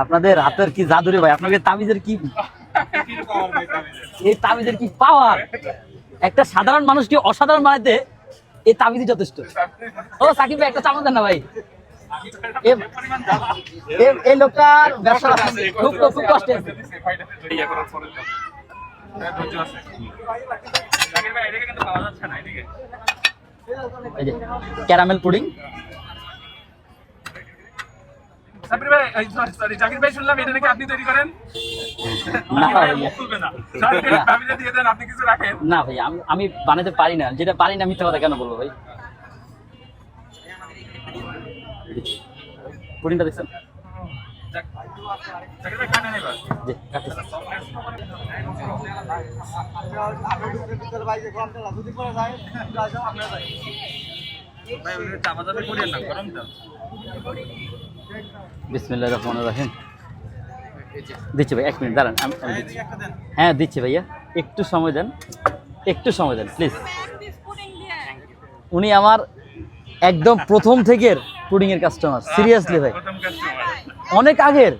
আপনাদের হাতের কি জাদুরে ভাই? আপনাদের তাবিজের কি এই তাবিজের কি পাওয়ার একটা সাধারণ মানুষকে অসাধারণ বানাইতে এই তাবিজই যথেষ্ট। ও, সাকিব ভাই, একটা চামচ দেন না ভাই। এই লোকটার ব্যবসা খুব খুব ক্যারামেল পুডিং সাবির ভাই সরি জাকির ভাই শুনলাম এটা নাকি আপনি তৈরি করেন? না ভাই, আমি বানাতে পারি না। যেটা পারি না মিথ্যা কথা কেন বলব ভাই? পুডিংটা দেখছেন? চাপা চাপা করিয়েন না তো বিসমিল্লাহ রহমান রাহিম দিচ্ছি ভাই এক মিনিট দাঁড়ান আমি আমি দিচ্ছি। হ্যাঁ দিচ্ছি ভাইয়া। একটু সময় দেন একটু সময় দেন প্লিজ উনি আমার একদম প্রথম থেকের পুডিংয়ের কাস্টমার সিরিয়াসলি ভাই। অনেক আগের।